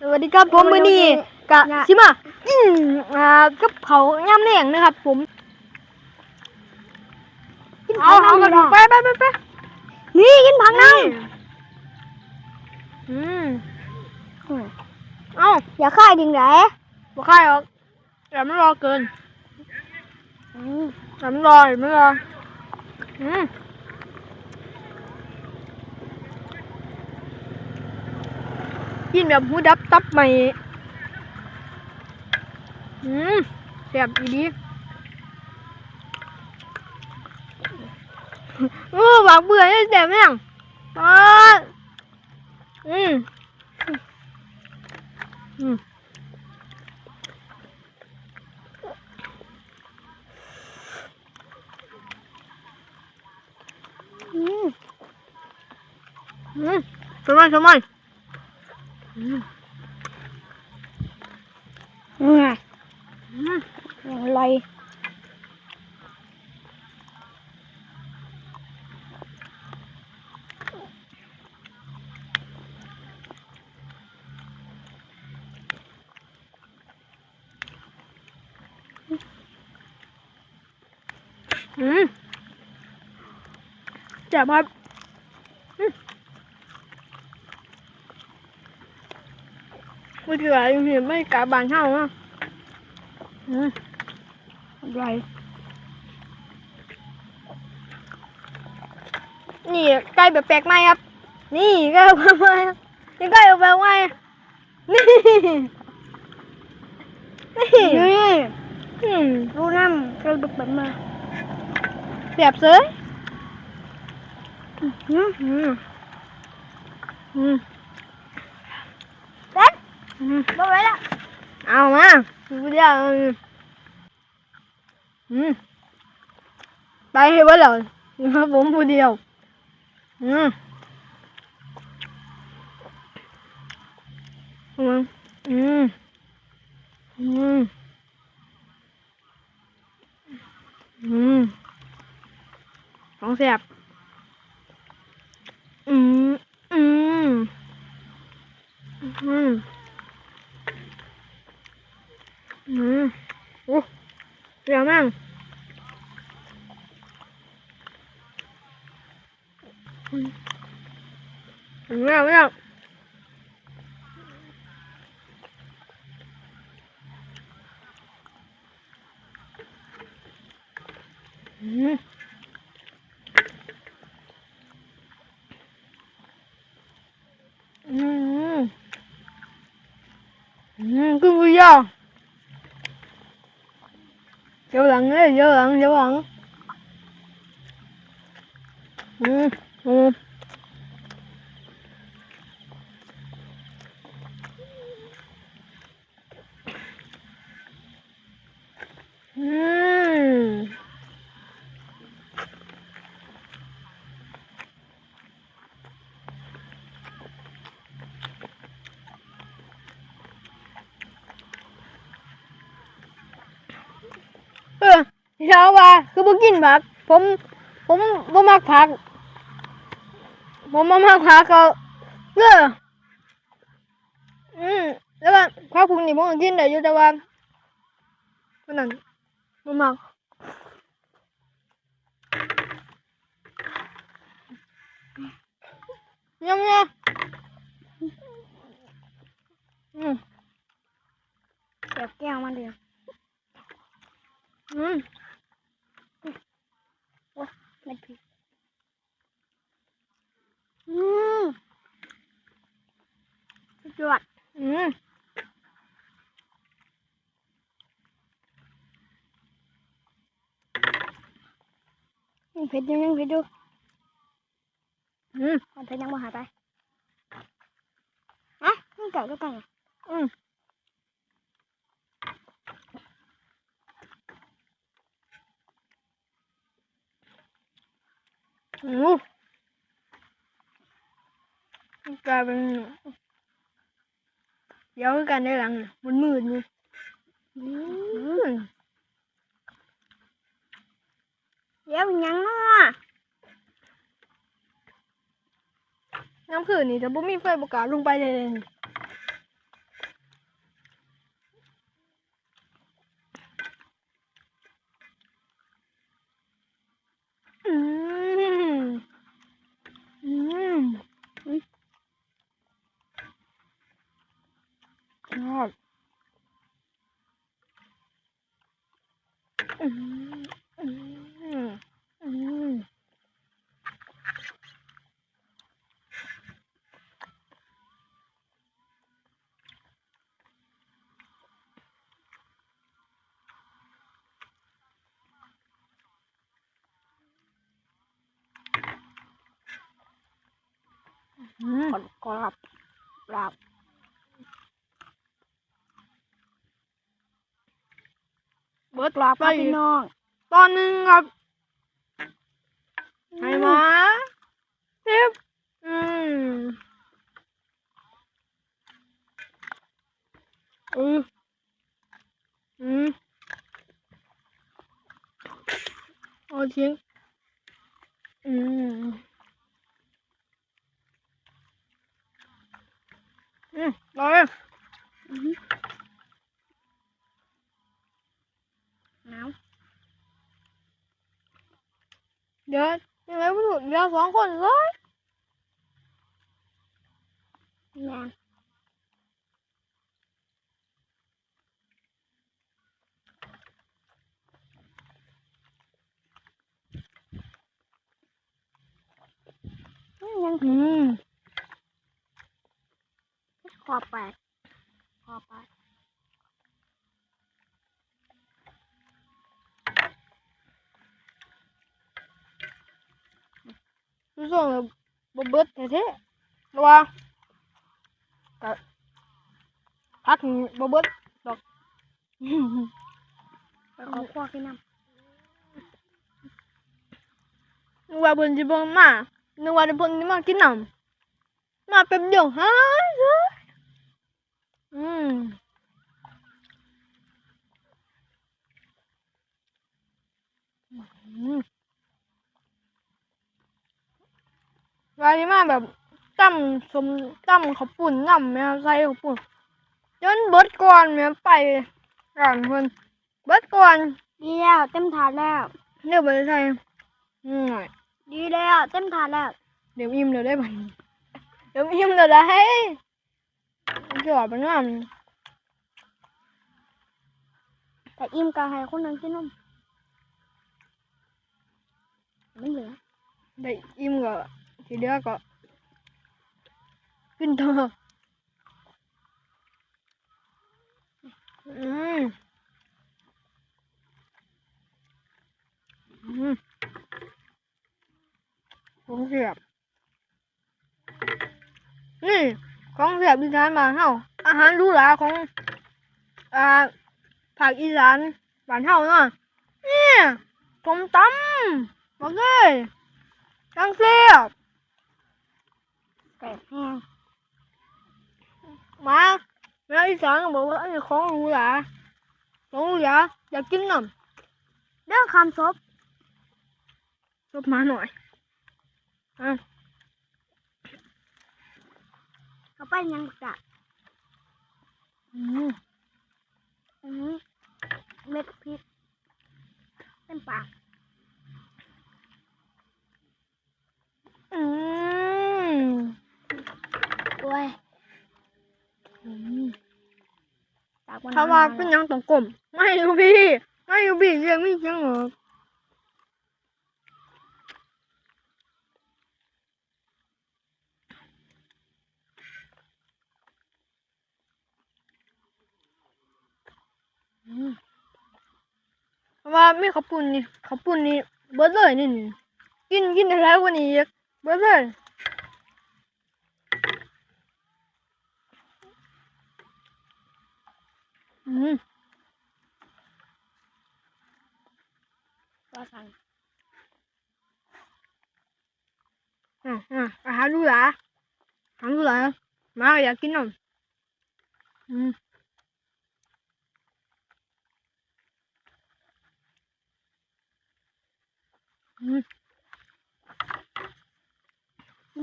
สวัสดีครับผมมือนี้กะชิมาอืมอ่ากับเขาวย่ำแหน่งนะครับ ผมเอาเอากระดูกไปไปไปไปนี่กินผักนั่งอืมเอาอย่าฆ่าดิงไหนบ่ค่ายหรอกอย่ามันรอเกินอย่ามันรออย่ามันรออืม กินแบบหูดับตับใหม่อืมแซ่บอีดีเออหวานเบื่อได้แต่แม่งอ่าอืมอืมอืมอืมทำไมทำไม อืมอย่างไรอืมแจ่บครับอืม ไม่เกลือยังเห็นไม่กาบานเท่าอะอืมอะไรนี่ไก่แบบแปลกใหม่ครับ นี่ไก่แบบแปลกใหม่นี่ไก่แบบแปลกใหม่นี่นี่นี่อืมรู้น้ำกระดูกแบบมาแบบเสืออืมอืมอืมเด็ดอืมมาไว้ละเอามาดูเดียวอืมไปให้เบิดเลยครับผมผู้เดียว อืมอืมอืมอืมอืมของแสบอืมอืมอืม อืม โอ้เดี๋ยวมั่งอืมไม่เอาไม่เอาอืมอืมอืม cứ vui vô vô lặng ấy vô lặng vô lặng ừ ừ. Ừ. เช้าว่าคือบ่กินผัก ผมผมบ่มักผัก ผมบ่มักผักก็เอออืมแล้วก็ผักพวกนี้ผมก็กินได้อยู่แต่ว่ามันนั่นบ่มักยังไงอืมแบบแก้วมันเดียวอืม ไม่ผิดอืมสุดยอดอืมยังเผ็ดอยู่ยังเผ็ดอยู่อืมมันเผ็ดยังบ่หายไปอะนี่เก่าก็กันอะอืม กลายเป็นเดี๋ยวคือกันได้หลังน่ะมันมืดนี่เดี๋ยวมันยังเนาะน้ำผืนนี่จะบุ้มีไฟประกาศลงไปเลยนี่ ยอดอืมอืมอืมอืม กดกรับกรับเบิร์ดกรับไปครับพี่น้องตอนหนึ่งครับไห้มาเทีบอืมอืมอืมเอาทิ้งอืม อืมรอเลยอื้อหือหนาว เดี๋ยวยังไงไม่รู้เดี๋ยวส องคนเลยแม่นยังอืมขอบไปขอบไปรู้สึกแบบบเบิดแท้ๆระวังก็พักบเบิดดอกไปขอครัวขึ้นน้นึกว่าเพิ่นสิบ่มานึกว่าเพิ่นสิมากินน้ำมาแป๊บเดียวหาย อืมอืมว่าสิมาแบบตั้มสมตั้มขาวปุ่นน้ำแม่ใส่ขาวปุ่นจนเบิดก่อนแม่ไปร้านเพิ่นเบิดก่อนดีแล้วเต็มถาดแล้วเดี๋ยวไปใส่อืมหน่อยดีแล้วเต็มถาดแล้วเดี๋ยวอิ่มเดี๋ยวได้บัดนเดี๋ยวอิ่มเดี๋ยวได้ เกี่ยวกับน้แต่อิ่มก็ให้คนนึงกินนมไม่เหลือได้อิ่มก็ทีเดียวก็กินเถอะอืมอืมของเสียบนี่ ของเสียบอีสานมานเฮาอาหารรูหราของอ่าภาคอีสานบ้านเฮาเนาะนี่ส้มตำบอกเลยจังเสียบมาแม่อีสานก็บอกว่าอันนี้ของรูหราของรูหราอยากกินน้ำเรื่อคำซบซบมาหน่อยอะ เขาไปยังกะอืมอือหือเม็ดพริกเต็มปากอืมโอ้ยอืมปากมันถ้าว่าเป็นหยังต้องกลมไม่อยู่พี่ ไม่อยู่พี่เรียงไม่จังเหรออืมเพราะ ว่าไม่ขับปุ่นนี่ขับปุ่นนี่เบิดเลยนี่นี่กินกินอะไรกว่านี้อีกเบิดเลยอืมว่าสั่งอะอะอาหารดูหลาอาหารดูหลามาอยากกินนมอืมอืม มันยืน เห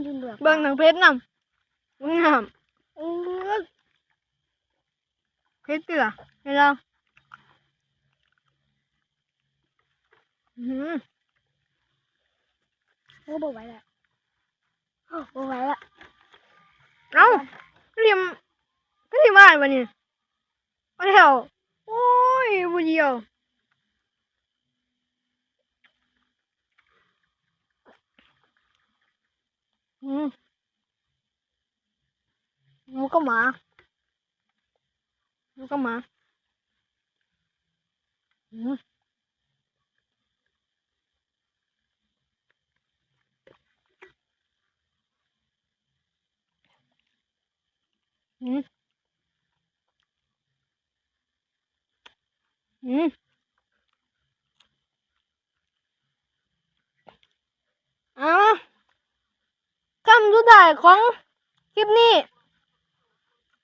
ลือกเบิ่งหนังเพชรนำเบิ่งน้ำอู้ยเพชรติล่ะเห็นแล้วอืมโอ้บ่ไหวแล้วโอ้บ่ไหวแล้วเอ้าก็เรียมก็เรียมอ่านวะนี่เอาแล้วโอ้ยผู้เดียว อืมหมูก็หมาหมูก็หมาอืมอืมอืมเอาคำ สุดท้ายของคลิปนี้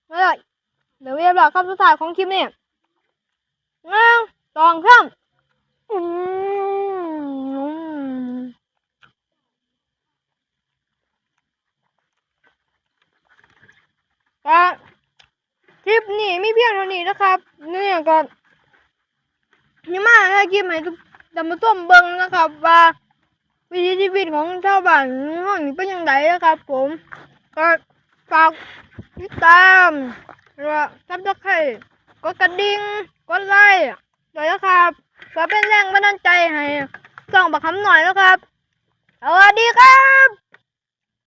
เอ้ยเดี๋ยวเรียบร้อยคำสุดท้ายของคลิปนี้หนึ่งสองสามอืมก็คลิปนี้ไมีเพียงเท่านี้นะครับเนี่ยก็ยังมาให้คลิปให้ทุกท่านผู้มเบิงนะครับว่า วิถีชีวิตของชาวบ้านห้องนี้เป็นยังไงนะครับ ผม ก็ฝากติดตามแล้วซับสไครต์กดกระดิ่งกดไลค์ด้วยนะครับก็เป็นแรงบันดาลใจให้ส่องบักคำหน่อยนะครับสวัสดีครับ